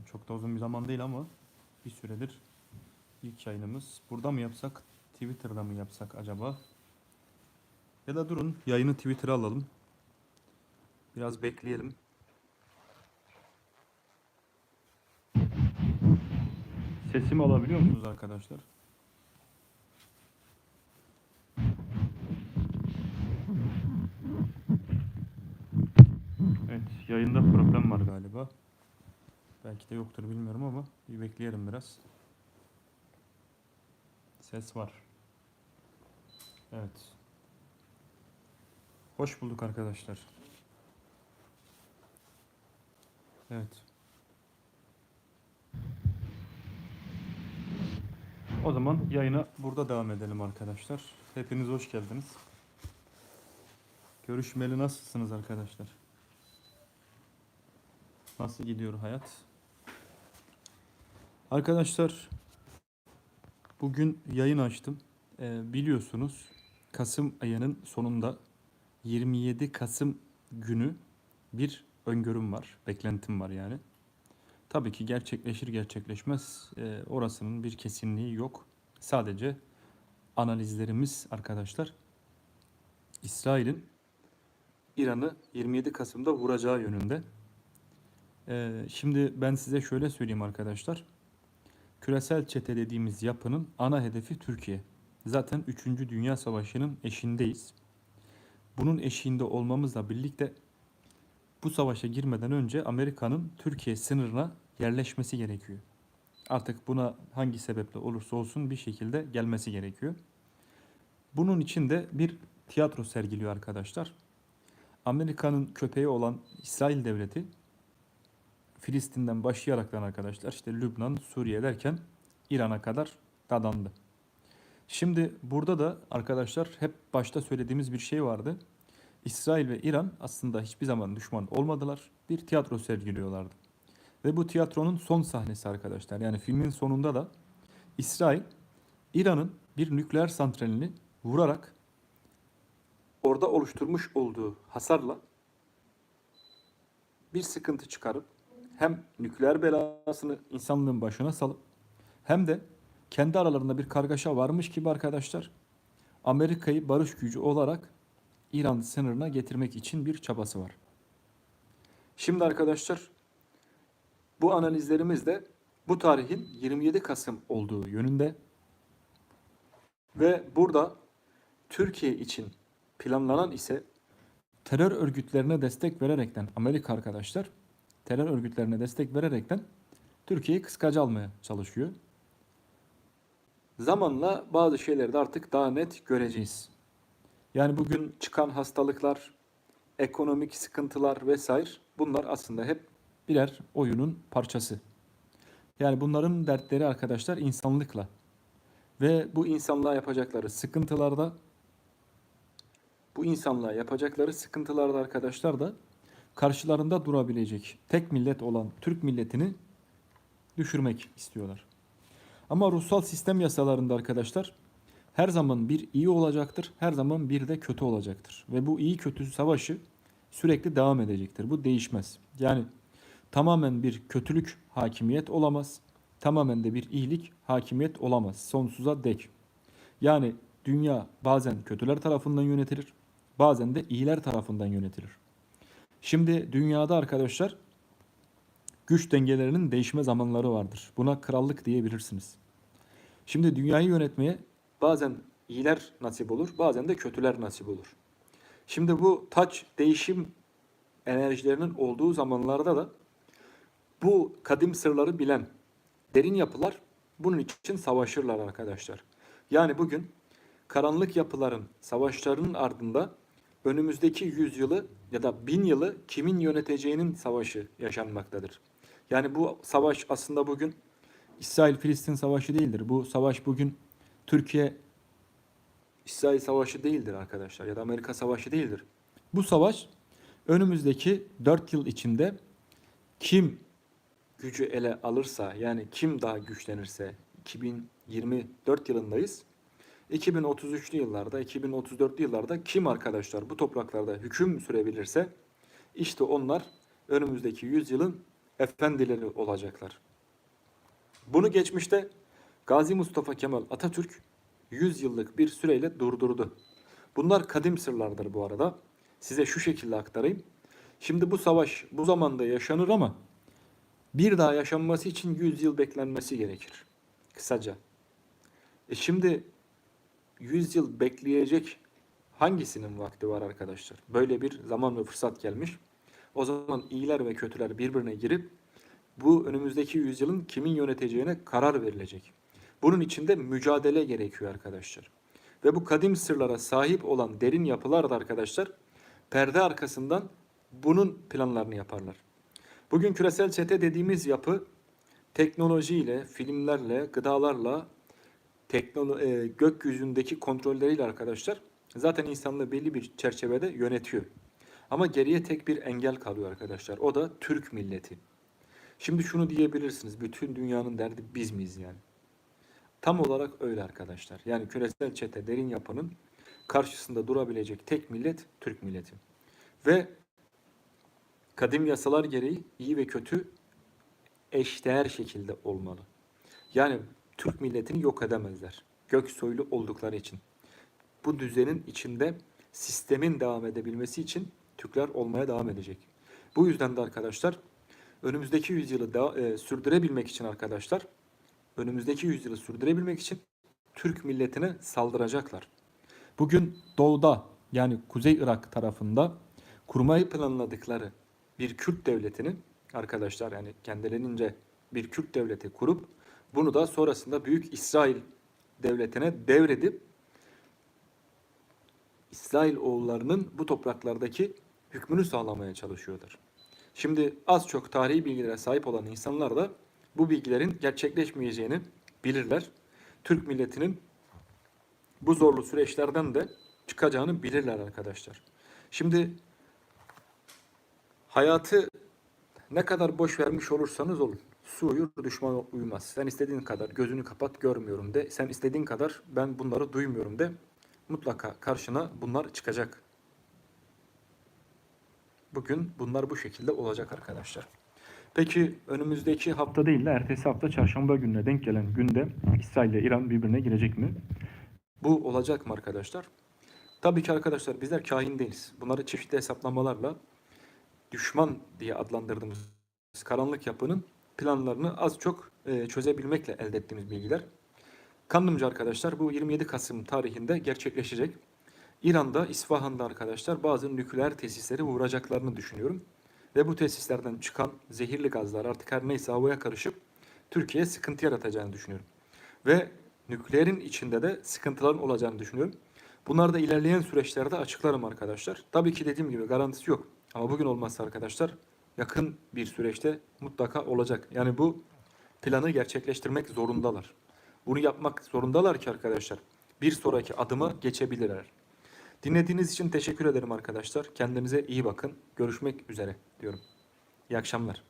Yani çok da uzun bir zaman değil ama bir süredir ilk yayınımız. Burada mı yapsak, Twitter'da mı yapsak acaba? Ya da durun yayını Twitter'a alalım. Biraz bekleyelim. Sesimi alabiliyor musunuz arkadaşlar? Evet, yayında problem var galiba. Belki de yoktur bilmiyorum ama bir bekleyelim biraz. Ses var. Evet. Hoş bulduk arkadaşlar. Evet. O zaman yayına burada devam edelim arkadaşlar. Hepiniz hoş geldiniz. Görüşmeli nasılsınız arkadaşlar? Nasıl gidiyor hayat? Arkadaşlar bugün yayın açtım. Ee, biliyorsunuz Kasım ayının sonunda 27 Kasım günü bir öngörüm var, beklentim var yani. Tabii ki gerçekleşir gerçekleşmez e, orasının bir kesinliği yok. Sadece analizlerimiz arkadaşlar İsrail'in İran'ı 27 Kasım'da vuracağı yönünde. Ee, şimdi ben size şöyle söyleyeyim arkadaşlar. Küresel çete dediğimiz yapının ana hedefi Türkiye. Zaten 3. Dünya Savaşı'nın eşindeyiz. Bunun eşiğinde olmamızla birlikte bu savaşa girmeden önce Amerika'nın Türkiye sınırına yerleşmesi gerekiyor. Artık buna hangi sebeple olursa olsun bir şekilde gelmesi gerekiyor. Bunun için de bir tiyatro sergiliyor arkadaşlar. Amerika'nın köpeği olan İsrail devleti Filistin'den başlayaraktan arkadaşlar işte Lübnan, Suriye derken İran'a kadar dadandı. Şimdi burada da arkadaşlar hep başta söylediğimiz bir şey vardı. İsrail ve İran aslında hiçbir zaman düşman olmadılar. Bir tiyatro sergiliyorlardı. Ve bu tiyatronun son sahnesi arkadaşlar. Yani filmin sonunda da İsrail İran'ın bir nükleer santralini vurarak orada oluşturmuş olduğu hasarla bir sıkıntı çıkarıp hem nükleer belasını insanlığın başına salıp hem de kendi aralarında bir kargaşa varmış gibi arkadaşlar Amerika'yı barış gücü olarak İran sınırına getirmek için bir çabası var. Şimdi arkadaşlar bu analizlerimiz de bu tarihin 27 Kasım olduğu yönünde ve burada Türkiye için planlanan ise terör örgütlerine destek vererekten Amerika arkadaşlar terör örgütlerine destek vererekten Türkiye'yi kıskaca almaya çalışıyor. Zamanla bazı şeyleri de artık daha net göreceğiz. Yani bugün çıkan hastalıklar, ekonomik sıkıntılar vesaire bunlar aslında hep birer oyunun parçası. Yani bunların dertleri arkadaşlar insanlıkla ve bu insanlığa yapacakları sıkıntılarda bu insanlığa yapacakları sıkıntılarda arkadaşlar da karşılarında durabilecek tek millet olan Türk milletini düşürmek istiyorlar. Ama ruhsal sistem yasalarında arkadaşlar her zaman bir iyi olacaktır, her zaman bir de kötü olacaktır. Ve bu iyi kötü savaşı sürekli devam edecektir. Bu değişmez. Yani tamamen bir kötülük hakimiyet olamaz. Tamamen de bir iyilik hakimiyet olamaz. Sonsuza dek. Yani dünya bazen kötüler tarafından yönetilir, bazen de iyiler tarafından yönetilir. Şimdi dünyada arkadaşlar güç dengelerinin değişme zamanları vardır. Buna krallık diyebilirsiniz. Şimdi dünyayı yönetmeye bazen iyiler nasip olur, bazen de kötüler nasip olur. Şimdi bu taç değişim enerjilerinin olduğu zamanlarda da bu kadim sırları bilen derin yapılar bunun için savaşırlar arkadaşlar. Yani bugün karanlık yapıların savaşlarının ardında önümüzdeki yüzyılı ya da bin yılı kimin yöneteceğinin savaşı yaşanmaktadır. Yani bu savaş aslında bugün İsrail-Filistin savaşı değildir. Bu savaş bugün Türkiye İsrail savaşı değildir arkadaşlar ya da Amerika savaşı değildir. Bu savaş önümüzdeki 4 yıl içinde kim gücü ele alırsa yani kim daha güçlenirse 2024 yılındayız. 2033'lü yıllarda, 2034'lü yıllarda kim arkadaşlar bu topraklarda hüküm sürebilirse işte onlar önümüzdeki yüzyılın efendileri olacaklar. Bunu geçmişte Gazi Mustafa Kemal Atatürk 100 yıllık bir süreyle durdurdu. Bunlar kadim sırlardır bu arada. Size şu şekilde aktarayım. Şimdi bu savaş bu zamanda yaşanır ama bir daha yaşanması için 100 yıl beklenmesi gerekir. Kısaca. E şimdi 100 yıl bekleyecek hangisinin vakti var arkadaşlar? Böyle bir zaman ve fırsat gelmiş. O zaman iyiler ve kötüler birbirine girip bu önümüzdeki yüzyılın kimin yöneteceğine karar verilecek. Bunun için de mücadele gerekiyor arkadaşlar. Ve bu kadim sırlara sahip olan derin yapılar da arkadaşlar perde arkasından bunun planlarını yaparlar. Bugün küresel çete dediğimiz yapı teknolojiyle, filmlerle, gıdalarla, teknolo e, gökyüzündeki kontrolleriyle arkadaşlar zaten insanlığı belli bir çerçevede yönetiyor. Ama geriye tek bir engel kalıyor arkadaşlar. O da Türk milleti. Şimdi şunu diyebilirsiniz. Bütün dünyanın derdi biz miyiz yani? Tam olarak öyle arkadaşlar. Yani küresel çete derin yapının karşısında durabilecek tek millet Türk milleti. Ve kadim yasalar gereği iyi ve kötü eşdeğer şekilde olmalı. Yani Türk milletini yok edemezler. Gök soylu oldukları için. Bu düzenin içinde sistemin devam edebilmesi için Türkler olmaya devam edecek. Bu yüzden de arkadaşlar önümüzdeki yüzyılı da, e, sürdürebilmek için arkadaşlar önümüzdeki yüzyılı sürdürebilmek için Türk milletine saldıracaklar. Bugün doğuda yani Kuzey Irak tarafında kurmayı planladıkları bir Kürt devletini arkadaşlar yani kendilerince bir Kürt devleti kurup bunu da sonrasında Büyük İsrail devletine devredip İsrail oğullarının bu topraklardaki hükmünü sağlamaya çalışıyorlar. Şimdi az çok tarihi bilgilere sahip olan insanlar da bu bilgilerin gerçekleşmeyeceğini bilirler. Türk milletinin bu zorlu süreçlerden de çıkacağını bilirler arkadaşlar. Şimdi hayatı ne kadar boş vermiş olursanız olun. Su uyur, düşman uyumaz. Sen istediğin kadar gözünü kapat görmüyorum de. Sen istediğin kadar ben bunları duymuyorum de. Mutlaka karşına bunlar çıkacak. Bugün bunlar bu şekilde olacak arkadaşlar. Peki önümüzdeki hafta değil de ertesi hafta çarşamba gününe denk gelen günde İsrail ile İran birbirine girecek mi? Bu olacak mı arkadaşlar? Tabii ki arkadaşlar bizler kahin değiliz. Bunları çeşitli hesaplamalarla düşman diye adlandırdığımız karanlık yapının planlarını az çok e, çözebilmekle elde ettiğimiz bilgiler. Kanlımca arkadaşlar bu 27 Kasım tarihinde gerçekleşecek. İran'da, İsfahan'da arkadaşlar bazı nükleer tesisleri vuracaklarını düşünüyorum. Ve bu tesislerden çıkan zehirli gazlar artık her neyse havaya karışıp Türkiye'ye sıkıntı yaratacağını düşünüyorum. Ve nükleerin içinde de sıkıntıların olacağını düşünüyorum. Bunlar da ilerleyen süreçlerde açıklarım arkadaşlar. Tabii ki dediğim gibi garantisi yok. Ama bugün olmazsa arkadaşlar yakın bir süreçte mutlaka olacak. Yani bu planı gerçekleştirmek zorundalar. Bunu yapmak zorundalar ki arkadaşlar bir sonraki adıma geçebilirler. Dinlediğiniz için teşekkür ederim arkadaşlar. Kendinize iyi bakın. Görüşmek üzere diyorum. İyi akşamlar.